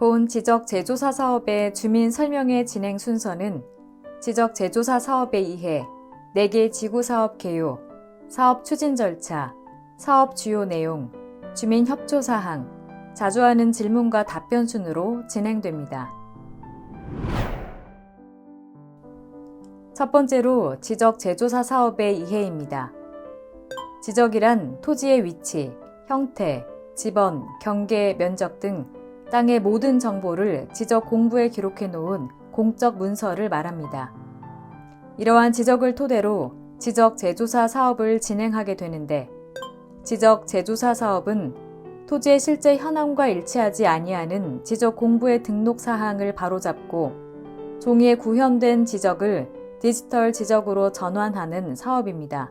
본 지적 제조사 사업의 주민 설명회 진행 순서는 지적 제조사 사업에 의해 4개 지구 사업 개요, 사업 추진 절차, 사업 주요 내용, 주민 협조 사항, 자주 하는 질문과 답변 순으로 진행됩니다. 첫 번째로 지적 제조사 사업의 이해입니다. 지적이란 토지의 위치, 형태, 지번, 경계, 면적 등 땅의 모든 정보를 지적 공부에 기록해 놓은 공적 문서를 말합니다. 이러한 지적을 토대로 지적 제조사 사업을 진행하게 되는데 지적 제조사 사업은 토지의 실제 현황과 일치하지 아니하는 지적 공부의 등록 사항을 바로잡고 종이에 구현된 지적을 디지털 지적으로 전환하는 사업입니다.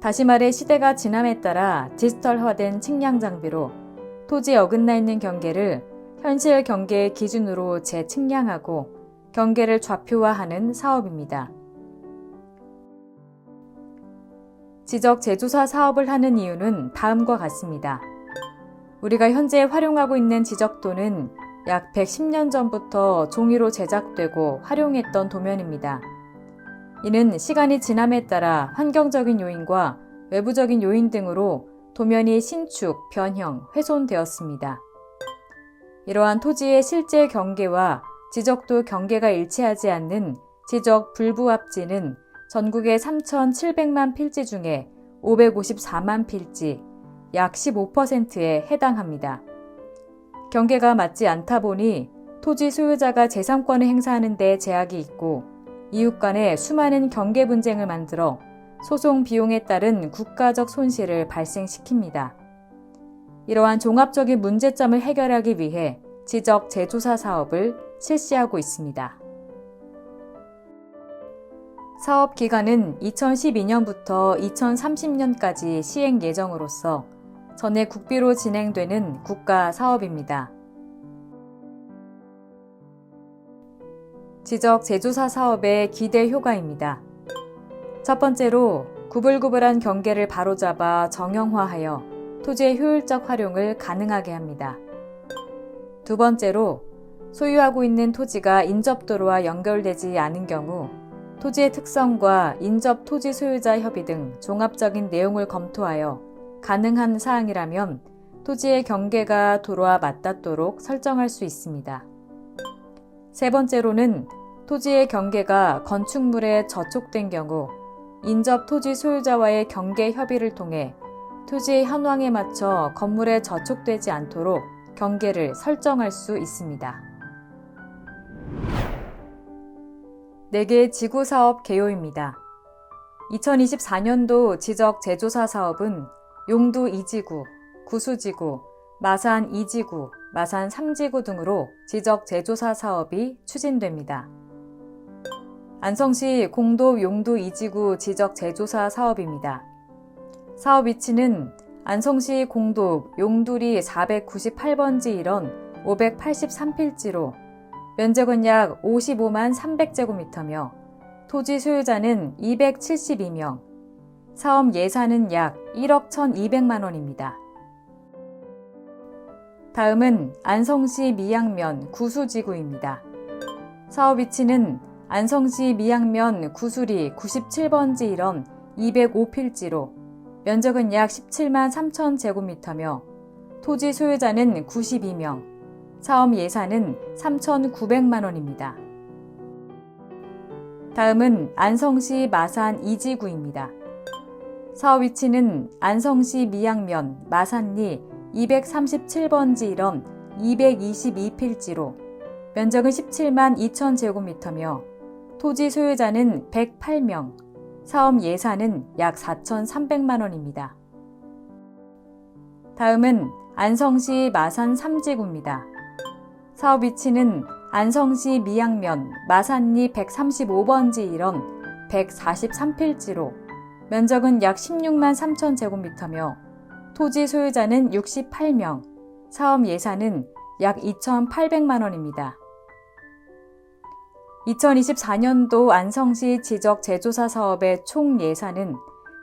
다시 말해 시대가 지남에 따라 디지털화된 측량 장비로 토지에 어긋나 있는 경계를 현실 경계의 기준으로 재측량하고 경계를 좌표화하는 사업입니다. 지적 제조사 사업을 하는 이유는 다음과 같습니다. 우리가 현재 활용하고 있는 지적도는 약 110년 전부터 종이로 제작되고 활용했던 도면입니다. 이는 시간이 지남에 따라 환경적인 요인과 외부적인 요인 등으로 도면이 신축, 변형, 훼손되었습니다. 이러한 토지의 실제 경계와 지적도 경계가 일치하지 않는 지적 불부합지는 전국의 3,700만 필지 중에 554만 필지, 약 15%에 해당합니다. 경계가 맞지 않다 보니 토지 소유자가 재산권을 행사하는 데 제약이 있고 이웃 간에 수많은 경계 분쟁을 만들어 소송 비용에 따른 국가적 손실을 발생시킵니다. 이러한 종합적인 문제점을 해결하기 위해 지적 재조사 사업을 실시하고 있습니다. 사업 기간은 2012년부터 2030년까지 시행 예정으로서 전에 국비로 진행되는 국가 사업입니다. 지적 제조사 사업의 기대 효과입니다. 첫 번째로 구불구불한 경계를 바로잡아 정형화하여 토지의 효율적 활용을 가능하게 합니다. 두 번째로 소유하고 있는 토지가 인접도로와 연결되지 않은 경우 토지의 특성과 인접 토지 소유자 협의 등 종합적인 내용을 검토하여 가능한 사항이라면 토지의 경계가 도로와 맞닿도록 설정할 수 있습니다. 세 번째로는 토지의 경계가 건축물에 저촉된 경우 인접 토지 소유자와의 경계 협의를 통해 토지의 현황에 맞춰 건물에 저촉되지 않도록 경계를 설정할 수 있습니다. 4개 지구 사업 개요입니다. 2024년도 지적 제조사 사업은 용두 2지구, 구수지구, 마산 2지구, 마산 3지구 등으로 지적 제조사 사업이 추진됩니다. 안성시 공도 용두 2지구 지적 제조사 사업입니다. 사업 위치는 안성시 공도 용두리 498번지 일원 583필지로 면적은 약 55만 300제곱미터며 토지 소유자는 272명, 사업 예산은 약 1억 1,200만 원입니다. 다음은 안성시 미양면 구수지구입니다. 사업 위치는 안성시 미양면 구수리 97번지 일원 205필지로 면적은 약 17만 3천 제곱미터며 토지 소유자는 92명, 사업 예산은 3,900만 원입니다. 다음은 안성시 마산 이지구입니다. 사업 위치는 안성시 미양면 마산리 237번지 일원 222필지로 면적은 17만 2천 제곱미터며 토지 소유자는 108명, 사업 예산은 약 4,300만 원입니다. 다음은 안성시 마산 3지구입니다. 사업 위치는 안성시 미양면 마산리 135번지 일원 143필지로 면적은 약 16만 3천 제곱미터며 토지 소유자는 68명, 사업 예산은 약 2,800만 원입니다. 2024년도 안성시 지적 제조사 사업의 총 예산은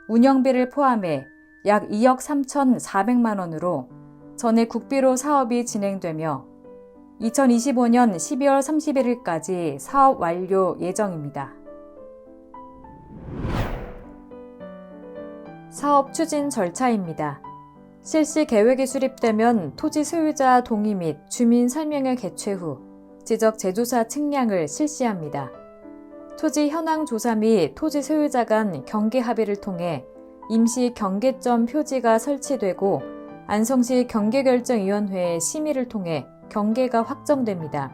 운영비를 포함해 약 2억 3,400만 원으로 전에 국비로 사업이 진행되며 2025년 12월 31일까지 사업 완료 예정입니다. 사업 추진 절차입니다. 실시 계획이 수립되면 토지 소유자 동의 및 주민 설명회 개최 후 지적 제조사 측량을 실시합니다. 토지 현황 조사 및 토지 소유자 간 경계 합의를 통해 임시 경계점 표지가 설치되고 안성시 경계결정위원회의 심의를 통해 경계가 확정됩니다.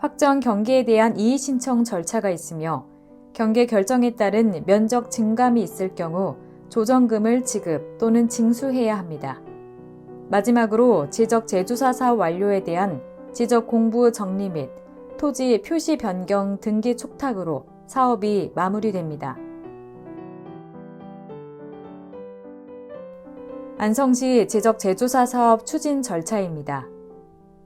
확정 경계에 대한 이의 신청 절차가 있으며 경계 결정에 따른 면적 증감이 있을 경우 조정금을 지급 또는 징수해야 합니다. 마지막으로 지적 제조사 사업 완료에 대한 지적 공부 정리 및 토지 표시 변경 등기 촉탁으로 사업이 마무리됩니다. 안성시 지적 제조사 사업 추진 절차입니다.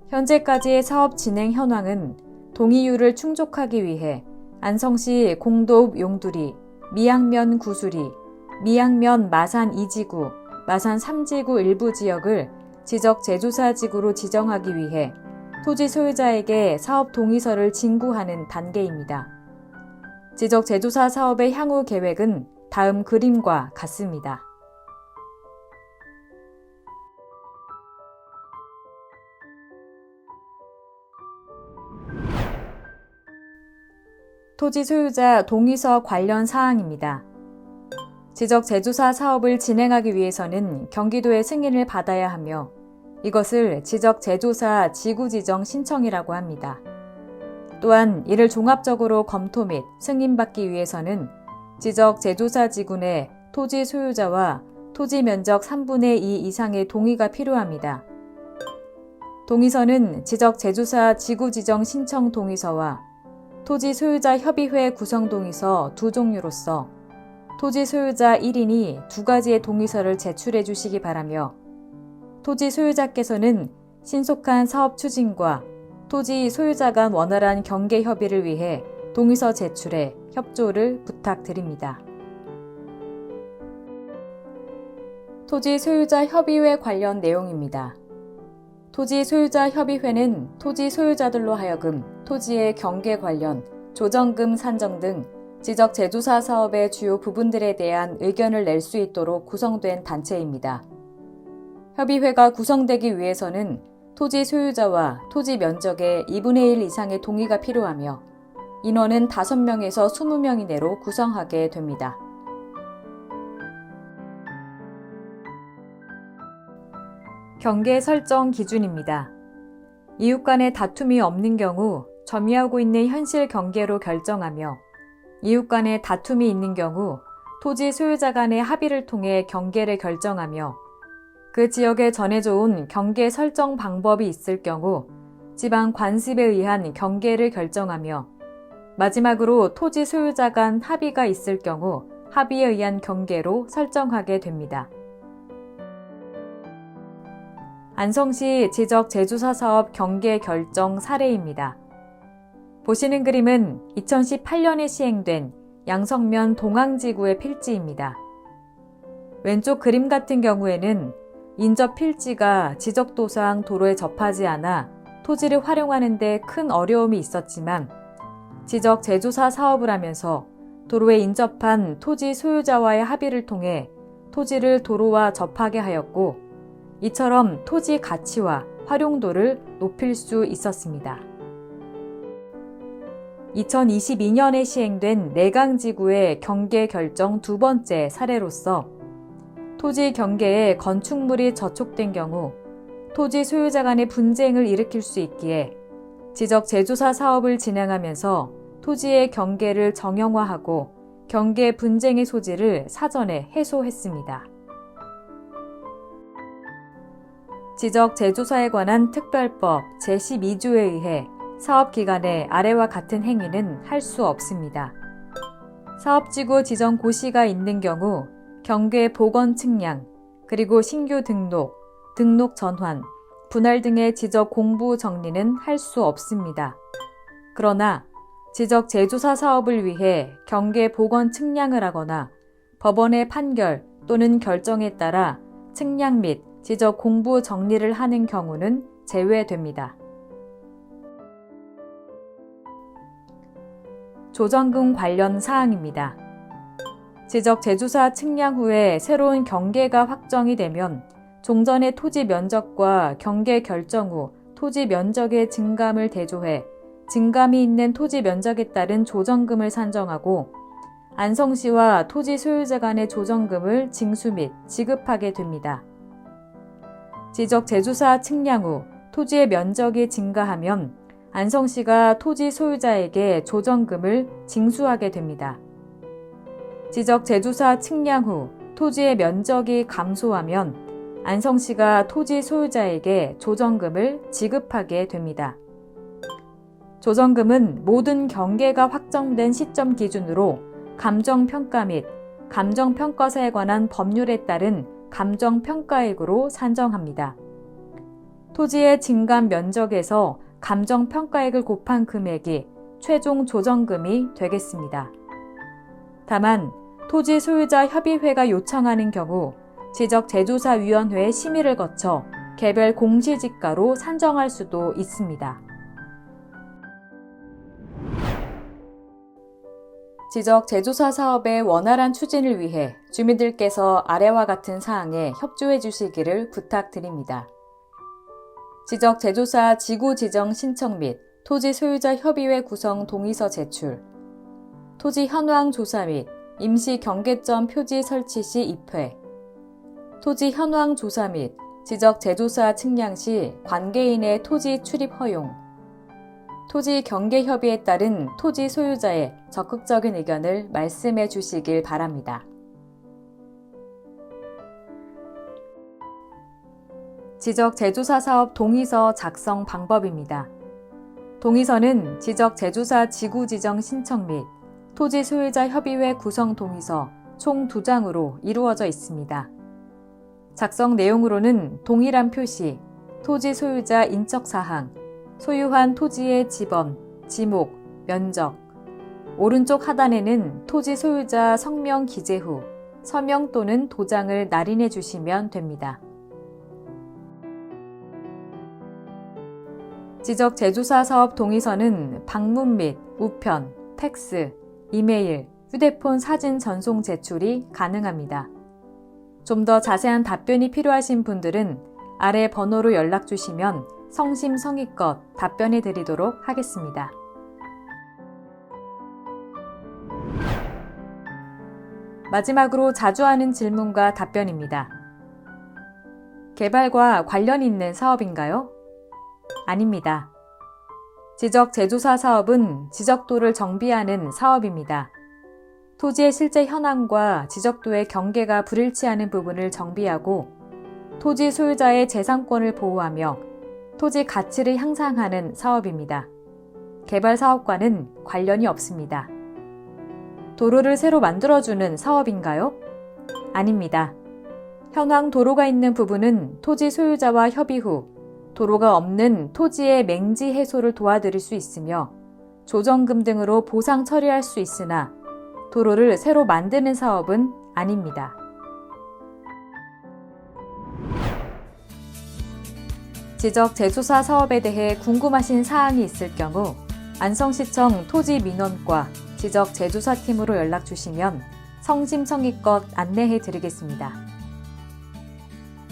현재까지의 사업 진행 현황은 동의율을 충족하기 위해 안성시 공도읍 용두리, 미양면 구수리, 미양면 마산 2지구, 마산 3지구 일부 지역을 지적 제조사 지구로 지정하기 위해 토지 소유자에게 사업 동의서를 진구하는 단계입니다. 지적 제조사 사업의 향후 계획은 다음 그림과 같습니다. 토지 소유자 동의서 관련 사항입니다. 지적 제조사 사업을 진행하기 위해서는 경기도의 승인을 받아야 하며 이것을 지적 제조사 지구 지정 신청이라고 합니다. 또한 이를 종합적으로 검토 및 승인받기 위해서는 지적 제조사 지구 내 토지 소유자와 토지 면적 3분의 2 이상의 동의가 필요합니다. 동의서는 지적 제조사 지구 지정 신청 동의서와 토지 소유자 협의회 구성 동의서 두 종류로서 토지 소유자 1인이 두 가지의 동의서를 제출해 주시기 바라며 토지 소유자께서는 신속한 사업 추진과 토지 소유자 간 원활한 경계 협의를 위해 동의서 제출에 협조를 부탁드립니다. 토지 소유자 협의회 관련 내용입니다. 토지 소유자 협의회는 토지 소유자들로 하여금 토지의 경계 관련 조정금 산정 등 지적 제조사 사업의 주요 부분들에 대한 의견을 낼 수 있도록 구성된 단체입니다. 협의회가 구성되기 위해서는 토지 소유자와 토지 면적의 2분의 1 이상의 동의가 필요하며 인원은 5명에서 20명 이내로 구성하게 됩니다. 경계 설정 기준입니다. 이웃 간의 다툼이 없는 경우 점유하고 있는 현실 경계로 결정하며 이웃 간의 다툼이 있는 경우 토지 소유자 간의 합의를 통해 경계를 결정하며 그 지역에 전해져 온 경계 설정 방법이 있을 경우 지방 관습에 의한 경계를 결정하며 마지막으로 토지 소유자 간 합의가 있을 경우 합의에 의한 경계로 설정하게 됩니다. 안성시 지적 제조사 사업 경계 결정 사례입니다. 보시는 그림은 2018년에 시행된 양성면 동항지구의 필지입니다. 왼쪽 그림 같은 경우에는 인접 필지가 지적도상 도로에 접하지 않아 토지를 활용하는 데 큰 어려움이 있었지만 지적 제조사 사업을 하면서 도로에 인접한 토지 소유자와의 합의를 통해 토지를 도로와 접하게 하였고 이처럼 토지 가치와 활용도를 높일 수 있었습니다. 2022년에 시행된 내강지구의 경계 결정 두 번째 사례로서 토지 경계에 건축물이 저촉된 경우 토지 소유자 간의 분쟁을 일으킬 수 있기에 지적 제조사 사업을 진행하면서 토지의 경계를 정형화하고 경계 분쟁의 소지를 사전에 해소했습니다. 지적 제조사에 관한 특별법 제12조에 의해 사업 기간에 아래와 같은 행위는 할 수 없습니다. 사업지구 지정 고시가 있는 경우 경계 보건 측량, 그리고 신규 등록, 등록 전환, 분할 등의 지적 공부 정리는 할 수 없습니다. 그러나 지적 재조사 사업을 위해 경계 보건 측량을 하거나 법원의 판결 또는 결정에 따라 측량 및 지적 공부 정리를 하는 경우는 제외됩니다. 조정금 관련 사항입니다. 지적 제주사 측량 후에 새로운 경계가 확정이 되면 종전의 토지 면적과 경계 결정 후 토지 면적의 증감을 대조해 증감이 있는 토지 면적에 따른 조정금을 산정하고 안성시와 토지 소유자 간의 조정금을 징수 및 지급하게 됩니다. 지적 제조사 측량 후 토지의 면적이 증가하면 안성시가 토지 소유자에게 조정금을 징수하게 됩니다. 지적 제조사 측량 후 토지의 면적이 감소하면 안성시가 토지 소유자에게 조정금을 지급하게 됩니다. 조정금은 모든 경계가 확정된 시점 기준으로 감정평가 및 감정평가사에 관한 법률에 따른 감정평가액으로 산정합니다. 토지의 증감 면적에서 감정평가액을 곱한 금액이 최종 조정금이 되겠습니다. 다만 토지 소유자 협의회가 요청하는 경우 지적 제조사 위원회의 심의를 거쳐 개별 공시지가로 산정할 수도 있습니다. 지적 제조사 사업의 원활한 추진을 위해 주민들께서 아래와 같은 사항에 협조해 주시기를 부탁드립니다. 지적 제조사 지구 지정 신청 및 토지 소유자 협의회 구성 동의서 제출, 토지 현황 조사 및 임시 경계점 표지 설치 시 입회, 토지 현황 조사 및 지적 제조사 측량 시 관계인의 토지 출입 허용, 토지 경계 협의에 따른 토지 소유자의 적극적인 의견을 말씀해 주시길 바랍니다. 지적 제조사 사업 동의서 작성 방법입니다. 동의서는 지적 제조사 지구 지정 신청 및 토지 소유자 협의회 구성 동의서 총두 장으로 이루어져 있습니다. 작성 내용으로는 동일한 표시, 토지 소유자 인적 사항, 소유한 토지의 지번, 지목, 면적. 오른쪽 하단에는 토지 소유자 성명 기재 후 서명 또는 도장을 날인해 주시면 됩니다. 지적 제조사 사업 동의서는 방문 및 우편, 팩스, 이메일, 휴대폰 사진 전송 제출이 가능합니다. 좀 더 자세한 답변이 필요하신 분들은 아래 번호로 연락 주시면 성심성의껏 답변해 드리도록 하겠습니다. 마지막으로 자주 하는 질문과 답변입니다. 개발과 관련 있는 사업인가요? 아닙니다. 지적 제조사 사업은 지적도를 정비하는 사업입니다. 토지의 실제 현황과 지적도의 경계가 불일치하는 부분을 정비하고 토지 소유자의 재산권을 보호하며 토지 가치를 향상하는 사업입니다. 개발 사업과는 관련이 없습니다. 도로를 새로 만들어주는 사업인가요? 아닙니다. 현황 도로가 있는 부분은 토지 소유자와 협의 후 도로가 없는 토지의 맹지 해소를 도와드릴 수 있으며 조정금 등으로 보상 처리할 수 있으나 도로를 새로 만드는 사업은 아닙니다. 지적 제조사 사업에 대해 궁금하신 사항이 있을 경우 안성시청 토지민원과 지적 제조사 팀으로 연락 주시면 성심성의껏 안내해 드리겠습니다.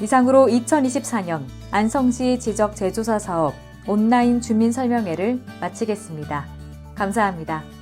이상으로 2024년 안성시 지적 제조사 사업 온라인 주민 설명회를 마치겠습니다. 감사합니다.